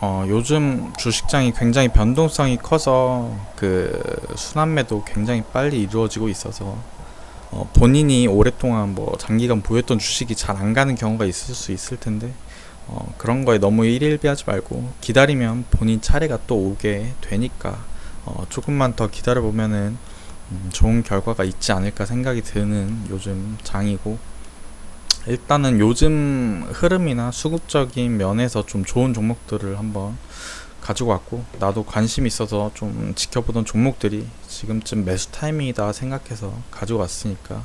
어, 요즘 주식장이 굉장히 변동성이 커서 그 순환매도 굉장히 빨리 이루어지고 있어서 어, 본인이 오랫동안 뭐 장기간 보였던 주식이 잘 안 가는 경우가 있을 수 있을 텐데 어, 그런 거에 너무 일일비하지 말고 기다리면 본인 차례가 또 오게 되니까 어, 조금만 더 기다려 보면은 음, 좋은 결과가 있지 않을까 생각이 드는 요즘 장이고 일단은 요즘 흐름이나 수급적인 면에서 좀 좋은 종목들을 한번 가지고 왔고 나도 관심 있어서 좀 지켜보던 종목들이 지금쯤 매수 타이밍이다 생각해서 가지고 왔으니까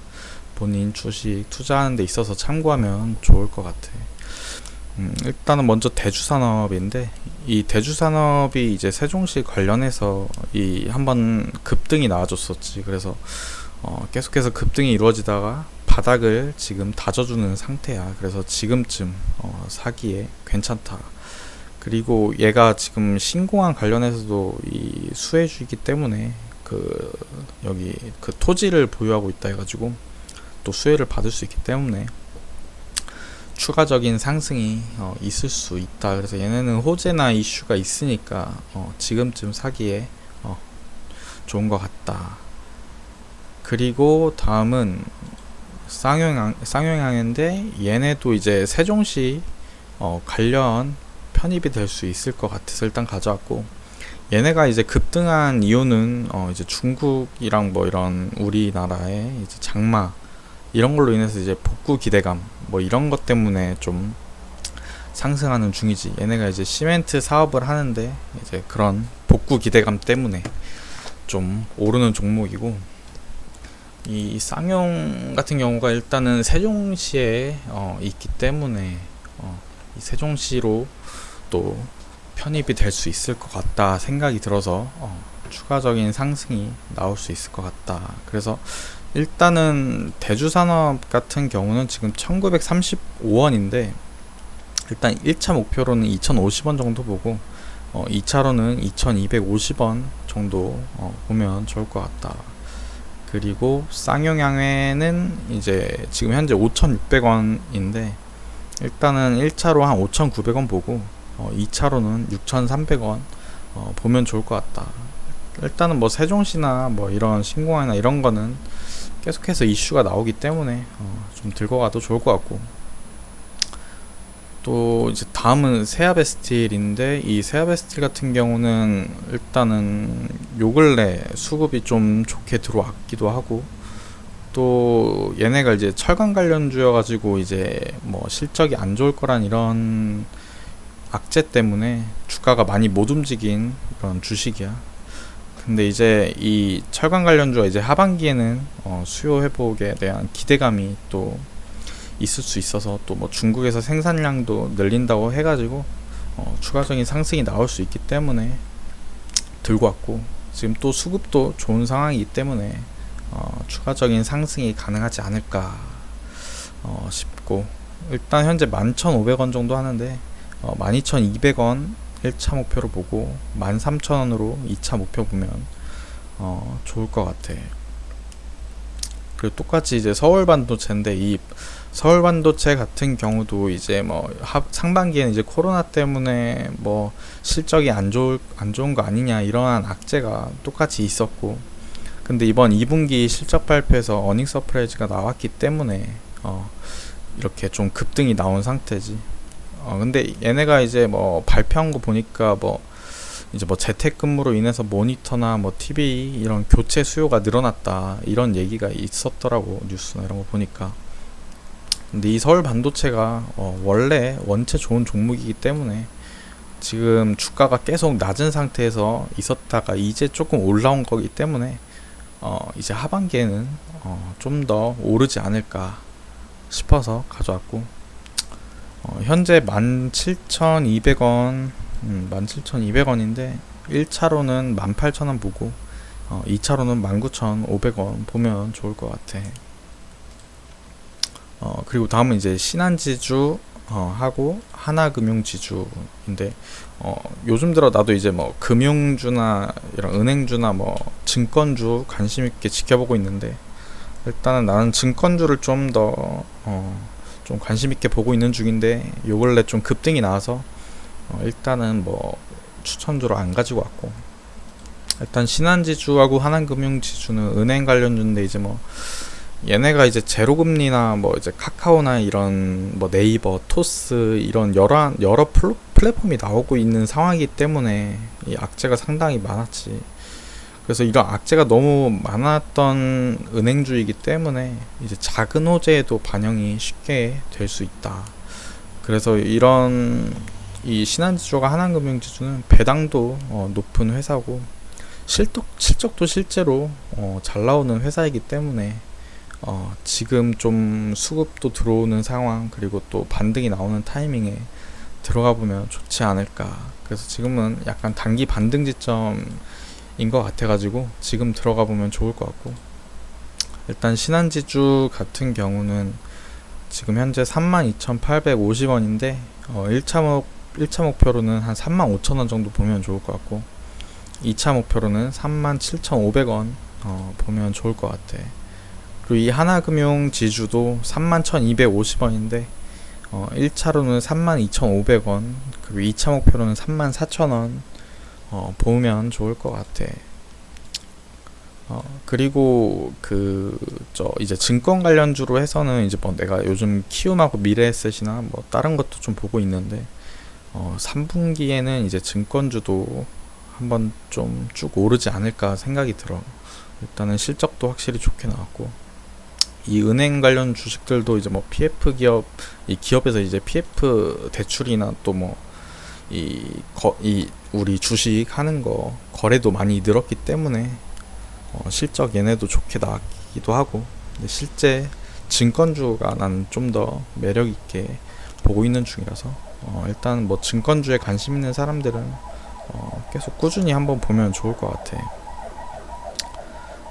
본인 주식 투자하는 데 있어서 참고하면 좋을 것 같아. 음, 일단은 먼저 대주산업인데 이 대주산업이 이제 세종시 관련해서 이 한번 급등이 나와줬었지. 그래서 어, 계속해서 급등이 이루어지다가 바닥을 지금 다져주는 상태야. 그래서 지금쯤 어, 사기에 괜찮다. 그리고 얘가 지금 신공항 관련해서도 이 수혜주이기 때문에 그 여기 그 토지를 보유하고 있다 해가지고 또 수혜를 받을 수 있기 때문에 추가적인 상승이 어, 있을 수 있다. 그래서 얘네는 호재나 이슈가 있으니까 어, 지금쯤 사기에 어, 좋은 것 같다. 그리고 다음은 쌍용양 쌍용양인데 얘네도 이제 세종시 어, 관련 편입이 될 수 있을 것 같아서 일단 가져왔고 얘네가 이제 급등한 이유는 어, 이제 중국이랑 뭐 이런 우리나라의 이제 장마 이런 걸로 인해서 이제 복구 기대감 뭐 이런 것 때문에 좀 상승하는 중이지. 얘네가 이제 시멘트 사업을 하는데 이제 그런 복구 기대감 때문에 좀 오르는 종목이고 이 쌍용 같은 경우가 일단은 세종시에 어, 있기 때문에 어, 이 세종시로 또 편입이 될 수 있을 것 같다 생각이 들어서 어, 추가적인 상승이 나올 수 있을 것 같다. 그래서 일단은 대주산업 같은 경우는 지금 1935원인데 일단 1차 목표로는 2050원 정도 보고 어, 2차로는 2250원 정도 어, 보면 좋을 것 같다. 그리고 쌍용양회는 이제 지금 현재 5,600원인데 일단은 1차로 한 5,900원 보고 어, 2차로는 6,300원 어, 보면 좋을 것 같다. 일단은 뭐 세종시나 뭐 이런 신공항이나 이런 거는 계속해서 이슈가 나오기 때문에 어, 좀 들고 가도 좋을 것 같고 또 이제 다음은 세아베 스틸인데 이 세아베 스틸 같은 경우는 일단은 요 근래 수급이 좀 좋게 들어왔기도 하고 또 얘네가 이제 철강 관련주여 가지고 이제 뭐 실적이 안 좋을 거란 이런 악재 때문에 주가가 많이 못 움직인 그런 주식이야. 근데 이제 이 철강 관련주가 이제 하반기에는 어 수요 회복에 대한 기대감이 또 있을 수 있어서 또 뭐 중국에서 생산량도 늘린다고 해가지고 어, 추가적인 상승이 나올 수 있기 때문에 들고 왔고 지금 또 수급도 좋은 상황이기 때문에 어, 추가적인 상승이 가능하지 않을까 어, 싶고 일단 현재 11,500원 정도 하는데 어, 12,200원 1차 목표로 보고 13,000원으로 2차 목표 보면 어, 좋을 것 같아. 그리고 똑같이 이제 서울 반도체인데 이 서울 반도체 같은 경우도 이제 뭐 하, 상반기에는 이제 코로나 때문에 뭐 실적이 안 좋을 안 좋은 거 아니냐 이러한 악재가 똑같이 있었고 근데 이번 2분기 실적 발표에서 어닝 서프라이즈가 나왔기 때문에 어 이렇게 좀 급등이 나온 상태지. 어 근데 얘네가 이제 뭐 발표한 거 보니까 뭐 이제 뭐 재택근무로 인해서 모니터나 뭐 TV 이런 교체 수요가 늘어났다 이런 얘기가 있었더라고 뉴스나 이런 거 보니까. 근데 이 서울 반도체가 어 원래 원체 좋은 종목이기 때문에 지금 주가가 계속 낮은 상태에서 있었다가 이제 조금 올라온 거기 때문에 어 이제 하반기에는 어 좀 더 오르지 않을까 싶어서 가져왔고 어 현재 17,200원 음, 17,200원인데 1차로는 18,000원 보고 어, 2차로는 19,500원 보면 좋을 것 같아. 어, 그리고 다음은 이제 신한지주 어, 하고 하나금융지주인데 어, 요즘 들어 나도 이제 뭐 금융주나 이런 은행주나 뭐 증권주 관심 있게 지켜보고 있는데 일단은 나는 증권주를 좀더 어, 좀 관심 있게 보고 있는 중인데 요 근래 좀 급등이 나와서 어, 일단은 뭐 추천주로 안 가지고 왔고 일단 신한지주하고 하나금융지주는 은행 관련주인데 이제 뭐 얘네가 이제 제로금리나 뭐 이제 카카오나 이런 뭐 네이버, 토스 이런 여러 여러 플랫폼이 나오고 있는 상황이기 때문에 이 악재가 상당히 많았지. 그래서 이런 악재가 너무 많았던 은행주이기 때문에 이제 작은 호재에도 반영이 쉽게 될 수 있다. 그래서 이런 이 신한지주가 하나금융지주는 배당도 어, 높은 회사고 실적 실적도 실제로 어, 잘 나오는 회사이기 때문에 어, 지금 좀 수급도 들어오는 상황 그리고 또 반등이 나오는 타이밍에 들어가 보면 좋지 않을까. 그래서 지금은 약간 단기 반등 지점인 것 같아 가지고 지금 들어가 보면 좋을 것 같고 일단 신한지주 같은 경우는 지금 현재 32,850원인데 어, 1차 목 1차 목표로는 한 35,000원 정도 보면 좋을 것 같고 2차 목표로는 37,500원 어, 보면 좋을 것 같아. 그리고 이 하나금융 지주도 31,250원인데 어, 1차로는 32,500원 그리고 2차 목표로는 34,000원 어, 보면 좋을 것 같아. 어, 그리고 그 저 이제 증권 관련주로 해서는 이제 뭐 내가 요즘 키움하고 미래에셋이나 뭐 다른 것도 좀 보고 있는데 어, 3분기에는 이제 증권주도 한번 좀 쭉 오르지 않을까 생각이 들어. 일단은 실적도 확실히 좋게 나왔고 이 은행 관련 주식들도 이제 뭐 PF 기업 이 기업에서 이제 PF 대출이나 또 뭐 이 거 이 우리 주식 하는 거 거래도 많이 늘었기 때문에 어, 실적 얘네도 좋게 나왔기도 하고 실제 증권주가 나는 좀더 매력 있게 보고 있는 중이라서 어, 일단 뭐 증권주에 관심 있는 사람들은 어, 계속 꾸준히 한번 보면 좋을 것 같아.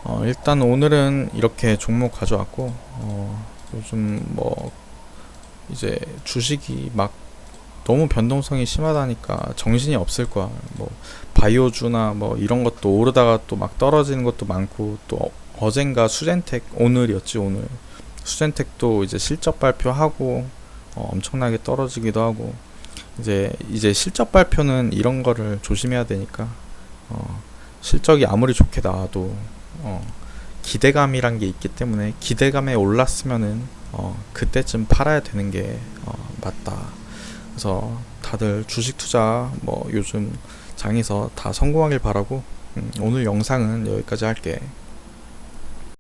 어, 일단 오늘은 이렇게 종목 가져왔고 어, 요즘 뭐 이제 주식이 막 너무 변동성이 심하다니까 정신이 없을 거야. 뭐 바이오주나 뭐 이런 것도 오르다가 또 막 떨어지는 것도 많고 또 어- 어젠가 수젠텍 오늘이었지 오늘 수젠텍도 이제 실적 발표하고 어, 엄청나게 떨어지기도 하고 이제 이제 실적 발표는 이런 거를 조심해야 되니까 어, 실적이 아무리 좋게 나와도 어, 기대감이란 게 있기 때문에 기대감에 올랐으면은 어, 그때쯤 팔아야 되는 게 어, 맞다. 그래서 다들 주식 투자 뭐 요즘 장에서 다 성공하길 바라고 음, 오늘 영상은 여기까지 할게.